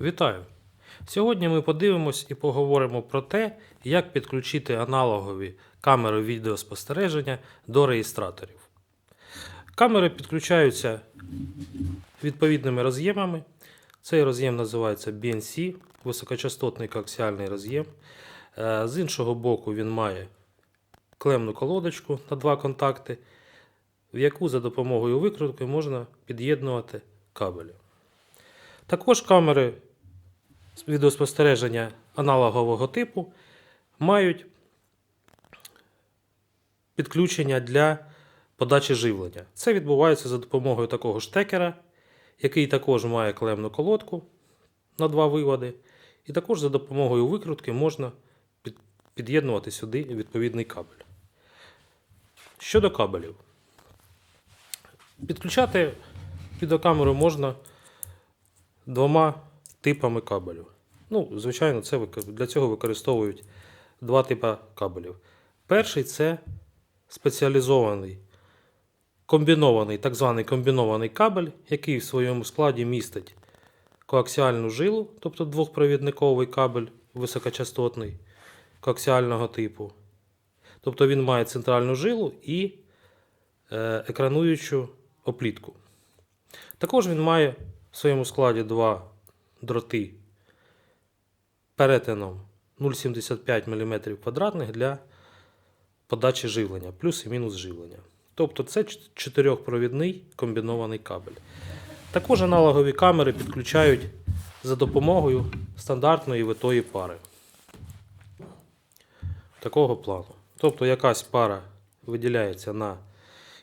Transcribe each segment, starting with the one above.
Вітаю! Сьогодні ми подивимось і поговоримо про те, як підключити аналогові камери відеоспостереження до реєстраторів. Камери підключаються відповідними роз'ємами. Цей роз'єм називається BNC, високочастотний коаксіальний роз'єм. Е, З іншого боку, він має клемну колодочку на два контакти, в яку за допомогою викрутки можна під'єднувати кабелі. Також камери відеоспостереження аналогового типу мають підключення для подачі живлення. Це відбувається за допомогою такого штекера, який також має клемну колодку на два виводи. І також за допомогою викрутки можна під'єднувати сюди відповідний кабель. Щодо кабелів. Підключати відеокамеру можна двома типами кабелів. Ну, звичайно, це для цього використовують два типи кабелів. Перший це спеціалізований комбінований, так званий комбінований кабель, який в своєму складі містить коаксіальну жилу, тобто двохпровідниковий кабель високочастотний коаксіального типу. Тобто він має центральну жилу і е, екрануючу оплітку. Також він має в своєму складі два дроти перетином 0,75 мм квадратних для подачі живлення, плюс і мінус живлення. Тобто це чотирьохпровідний комбінований кабель. Також аналогові камери підключають за допомогою стандартної витої пари. Такого плану. Тобто якась пара виділяється на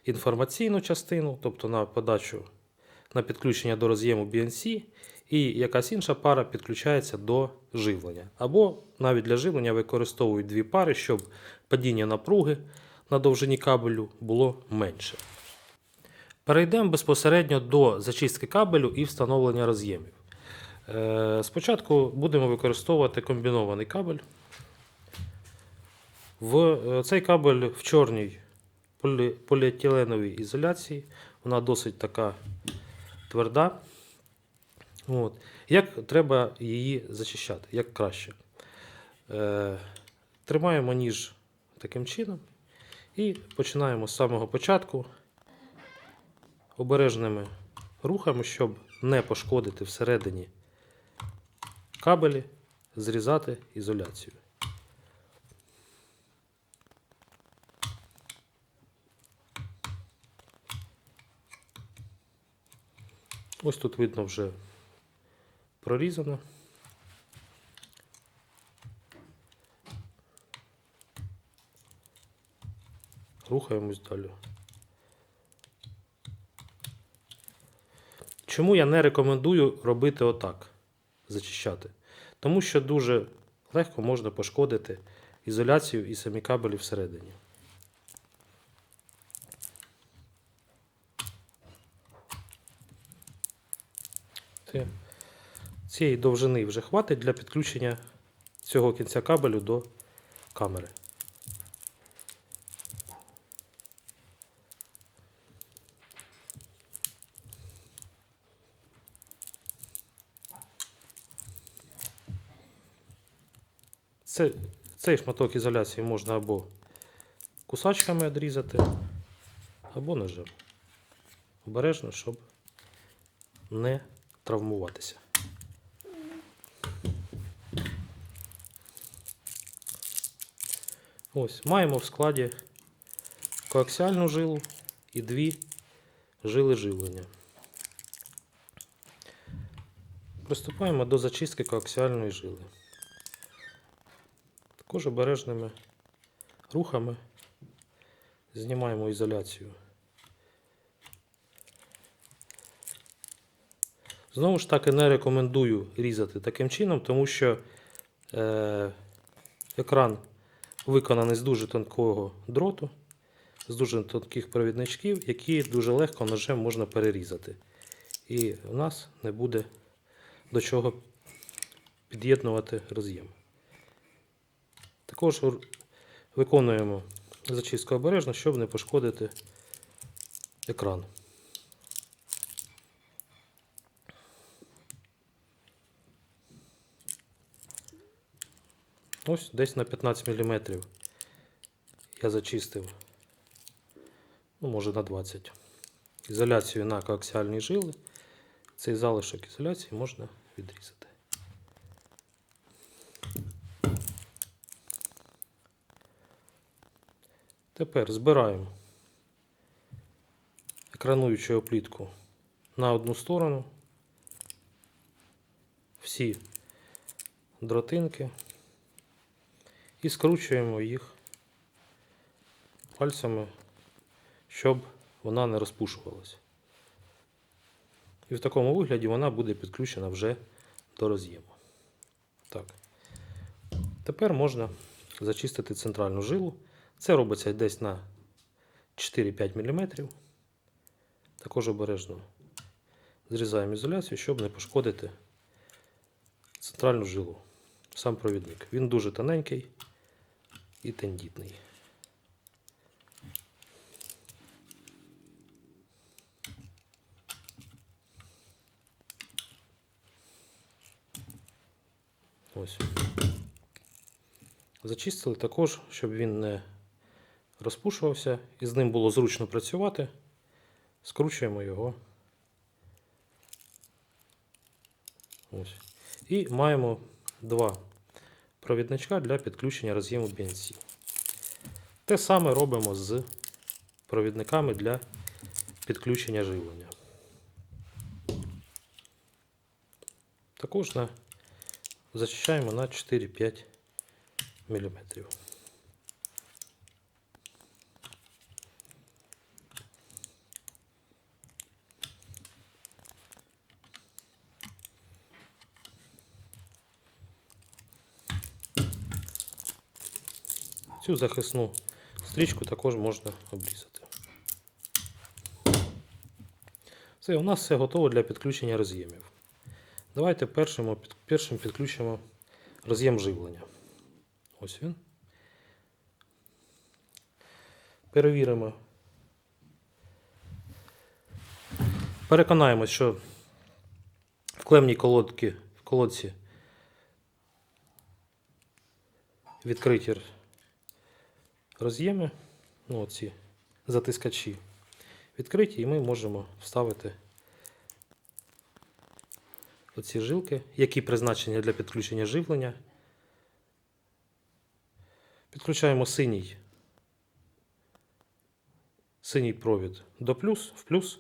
інформаційну частину, тобто на подачу на підключення до роз'єму BNC, і якась інша пара підключається до живлення. Або навіть для живлення використовують дві пари, щоб падіння напруги на довжині кабелю було менше. Перейдемо безпосередньо до зачистки кабелю і встановлення роз'ємів. Е, Спочатку будемо використовувати комбінований кабель. В е, цей кабель в чорній полі- поліетиленовій ізоляції. Вона досить така тверда. От. Як треба її зачищати? Як краще? Е, тримаємо ніж таким чином і починаємо з самого початку обережними рухами, щоб не пошкодити всередині кабелі, зрізати ізоляцію. Ось тут видно вже прорізано. Рухаємось далі. Чому я не рекомендую робити отак, зачищати? Тому що дуже легко можна пошкодити ізоляцію і самі кабелі всередині. Це- Цієї довжини вже хватить для підключення цього кінця кабелю до камери. Це, цей шматок ізоляції можна або кусачками відрізати, або ножем. Обережно, щоб не травмуватися. Ось, маємо в складі коаксіальну жилу і дві жили живлення. Приступаємо до зачистки коаксіальної жили. Також обережними рухами знімаємо ізоляцію. Знову ж таки не рекомендую різати таким чином, тому що е, екран виконаний з дуже тонкого дроту, з дуже тонких провідничків, які дуже легко ножем можна перерізати. І в нас не буде до чого під'єднувати роз'єм. Також виконуємо зачистку обережно, щоб не пошкодити екран. Ось десь на 15 мм я зачистив, ну, може на 20. Ізоляцію на коаксіальні жили. Цей залишок ізоляції можна відрізати. Тепер збираємо екрануючу оплітку на одну сторону. Всі дротинки і скручуємо їх пальцями, щоб вона не розпушувалася. І в такому вигляді вона буде підключена вже до роз'єму. Так. Тепер можна зачистити центральну жилу. Це робиться десь на 4-5 мм. Також обережно зрізаємо ізоляцію, щоб не пошкодити центральну жилу. Сам провідник. Він дуже тоненький і тендітний. Ось. Зачистили також, щоб він не розпушувався і з ним було зручно працювати. Скручуємо його. Ось. І маємо два провідничка для підключення роз'єму BNC. Те саме робимо з провідниками для підключення живлення. Також на, зачищаємо на 4-5 мм. Цю захисну стрічку також можна обрізати. Все, у нас все готово для підключення роз'ємів. Давайте першим, першим підключимо роз'єм живлення. Ось він. Перевіримо. Переконаємось, що в клемній колодці, в колодці відкриті роз'єми, ну, оці затискачі відкриті, і ми можемо вставити оці жилки, які призначені для підключення живлення. Підключаємо синій, синій провід до плюс, в плюс,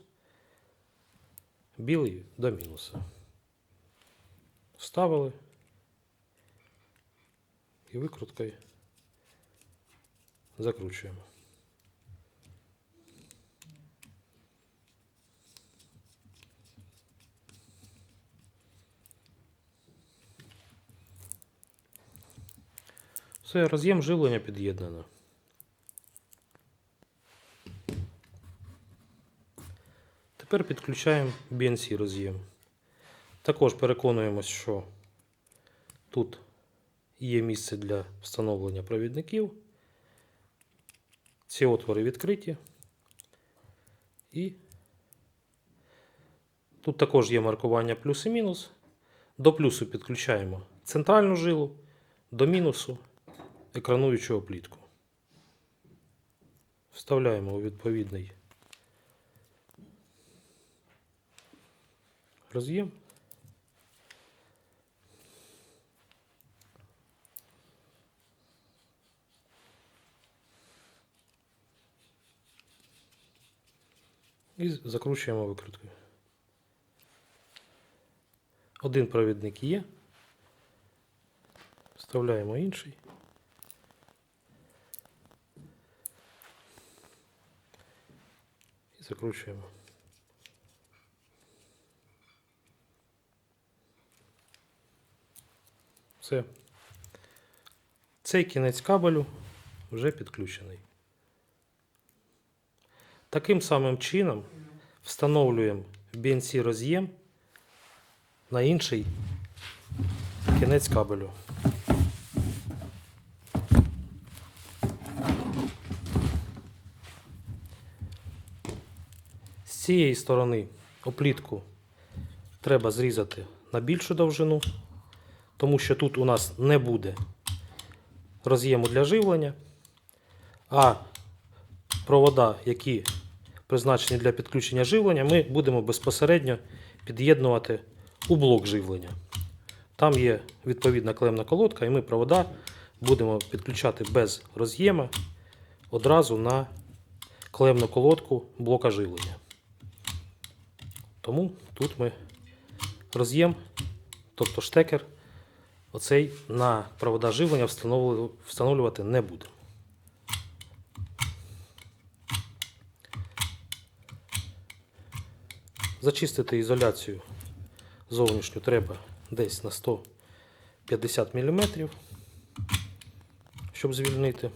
білий до мінуса. Вставили і викруткою закручуємо. Все, роз'єм живлення під'єднано. Тепер підключаємо BNC роз'єм. Також переконуємось, що тут є місце для встановлення провідників. Ці отвори відкриті. І тут також є маркування плюс і мінус. До плюсу підключаємо центральну жилу, до мінусу екрануючу плітку. Вставляємо у відповідний роз'єм. І закручуємо викруткою. Один провідник є. Вставляємо інший. І закручуємо. Все. Цей кінець кабелю вже підключений. Таким самим чином встановлюємо BNC роз'єм на інший кінець кабелю. З цієї сторони оплітку треба зрізати на більшу довжину, тому що тут у нас не буде роз'єму для живлення, а провода, які призначені для підключення живлення, ми будемо безпосередньо під'єднувати у блок живлення. Там є відповідна клемна колодка, і ми провода будемо підключати без роз'єма одразу на клемну колодку блока живлення. Тому тут ми роз'єм, тобто штекер, оцей на провода живлення встановлювати не будемо. Зачистити ізоляцію зовнішню треба десь на 150 мм, щоб звільнити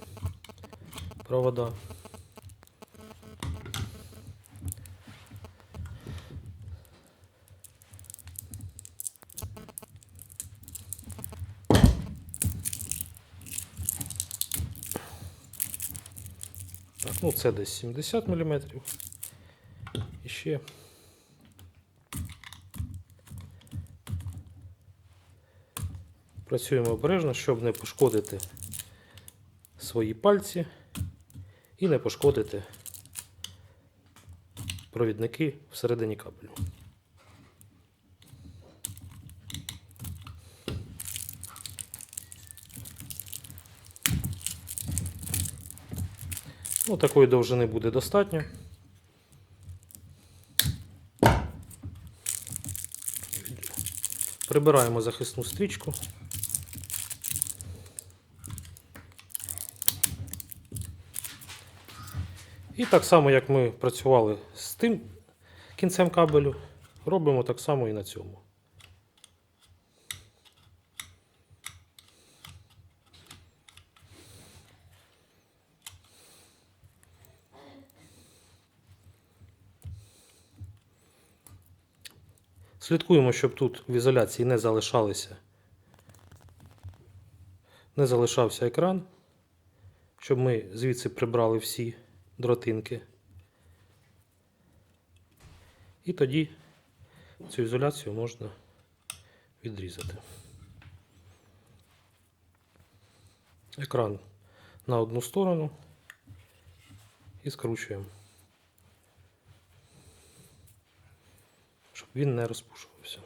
провода. Ну це десь 70 мм. І ще працюємо обережно, щоб не пошкодити свої пальці і не пошкодити провідники всередині кабелю. Ну, такої довжини буде достатньо. Прибираємо захисну стрічку. І так само, як ми працювали з тим кінцем кабелю, робимо так само і на цьому. Слідкуємо, щоб тут в ізоляції не залишалися, не залишався екран, щоб ми звідси прибрали всі дротинки. І тоді цю ізоляцію можна відрізати. Екран на одну сторону і скручуємо, щоб він не розпушувався.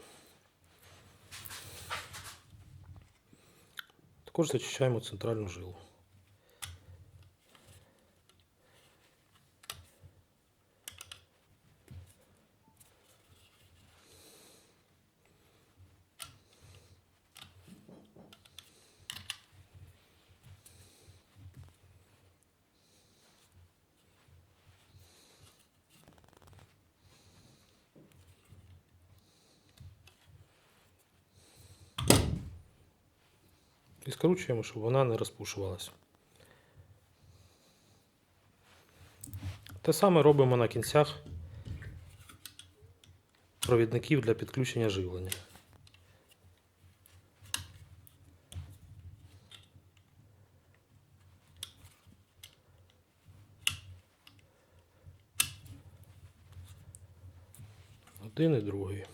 Також зачищаємо центральну жилу. І скручуємо, щоб вона не розпушувалася. Те саме робимо на кінцях провідників для підключення живлення. Один і другий.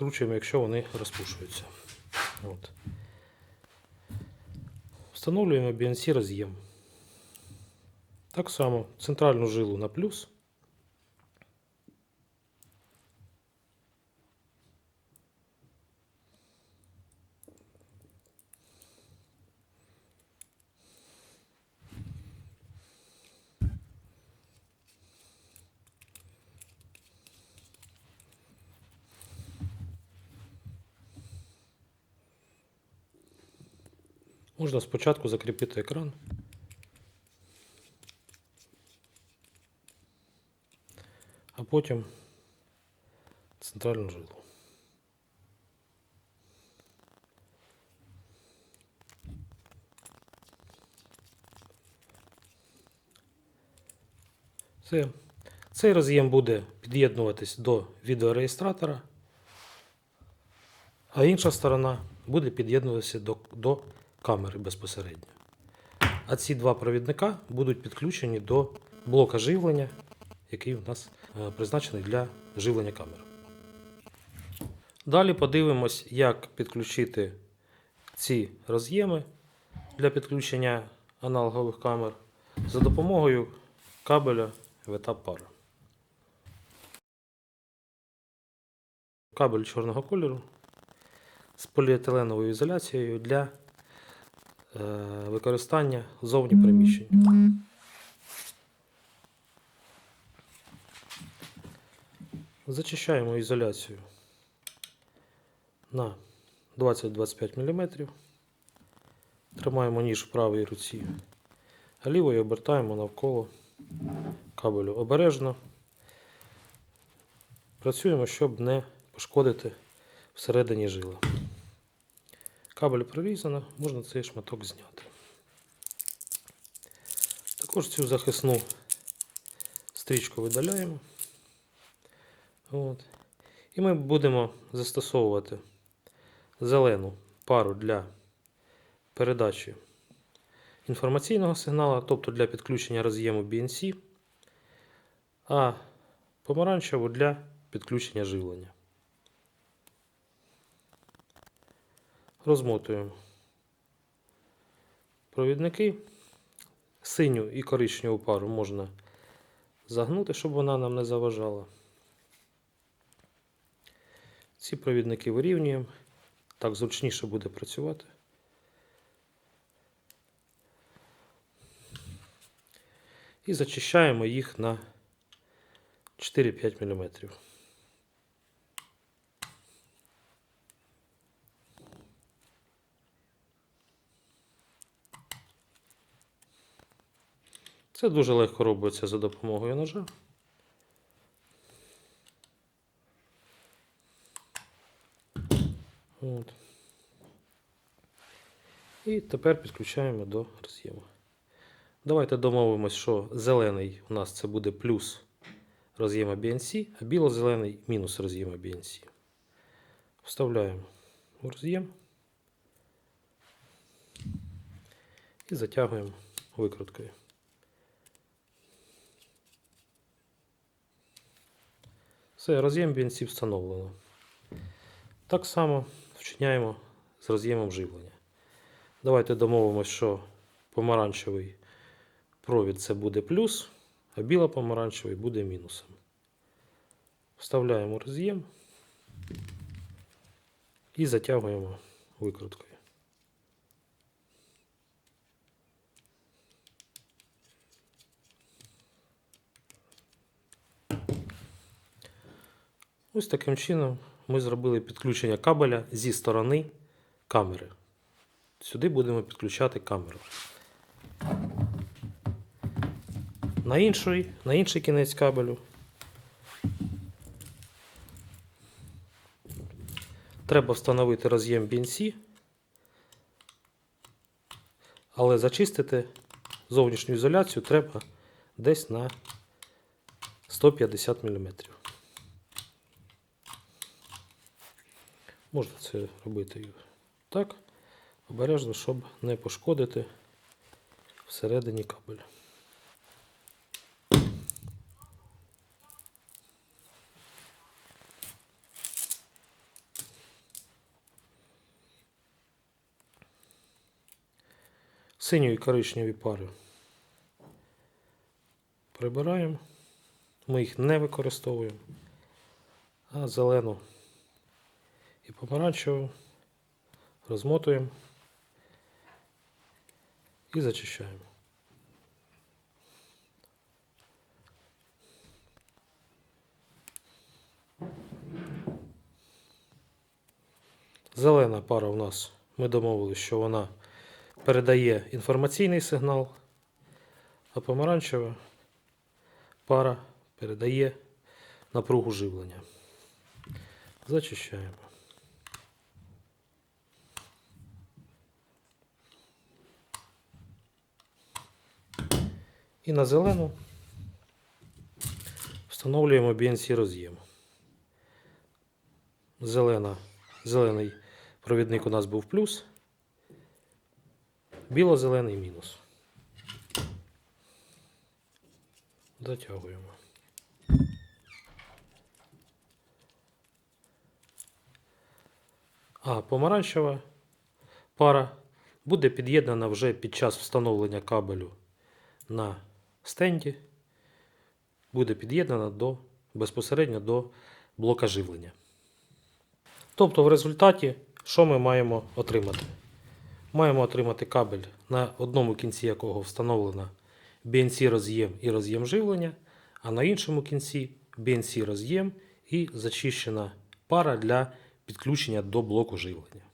Скручуємо, якщо вони розпушуються. От. Встановлюємо BNC роз'єм. Так само центральну жилу на плюс. Можна спочатку закріпити екран. А потім центральну жилу. Все. Цей роз'єм буде під'єднуватись до відеореєстратора, а інша сторона буде під'єднуватися до, до камери безпосередньо. А ці два провідника будуть підключені до блока живлення, який у нас е, призначений для живлення камер. Далі подивимось, як підключити ці роз'єми для підключення аналогових камер за допомогою кабеля VTAP пара. Кабель чорного кольору з поліетиленовою ізоляцією для використання зовні приміщень. Зачищаємо ізоляцію на 20-25 мм. Тримаємо ніж в правій руці, а лівою обертаємо навколо кабелю обережно. Працюємо, щоб не пошкодити всередині жила. Кабель прорізано, можна цей шматок зняти. Також цю захисну стрічку видаляємо. От. І ми будемо застосовувати зелену пару для передачі інформаційного сигналу, тобто для підключення роз'єму BNC, а помаранчеву для підключення живлення. Розмотуємо провідники. Синю і коричневу пару можна загнути, щоб вона нам не заважала. Ці провідники вирівнюємо. Так зручніше буде працювати. І зачищаємо їх на 4-5 мм. Це дуже легко робиться за допомогою ножа. От. І тепер підключаємо до роз'єму. Давайте домовимось, що зелений у нас це буде плюс роз'єма BNC, а біло-зелений мінус роз'єма BNC. Вставляємо в роз'єм і затягуємо викруткою. Все, роз'єм BNC встановлено. Так само вчиняємо з роз'ємом живлення. Давайте домовимось, що помаранчевий провід це буде плюс, а біло-помаранчевий буде мінусом. Вставляємо роз'єм і затягуємо викруткою. Ось таким чином ми зробили підключення кабеля зі сторони камери. Сюди будемо підключати камеру. На інший, на інший кінець кабелю треба встановити роз'єм BNC, але зачистити зовнішню ізоляцію треба десь на 150 мм. Можна це робити так, обережно, щоб не пошкодити всередині кабеля. Синю і коричневі пари прибираємо. Ми їх не використовуємо, а зелену помаранчеву розмотуємо і зачищаємо. Зелена пара у нас, ми домовилися, що вона передає інформаційний сигнал, а помаранчева пара передає напругу живлення. Зачищаємо. І на зелену Встановлюємо BNC роз'єм. Зелена, зелений провідник у нас був плюс. Біло-зелений мінус. Затягуємо. А помаранчева пара буде під'єднана вже під час встановлення кабелю на стенді. Буде під'єднана до, безпосередньо до блока живлення. Тобто, в результаті, що ми маємо отримати? Маємо отримати кабель, на одному кінці якого встановлено BNC роз'єм і роз'єм живлення, а на іншому кінці BNC роз'єм і зачищена пара для підключення до блоку живлення.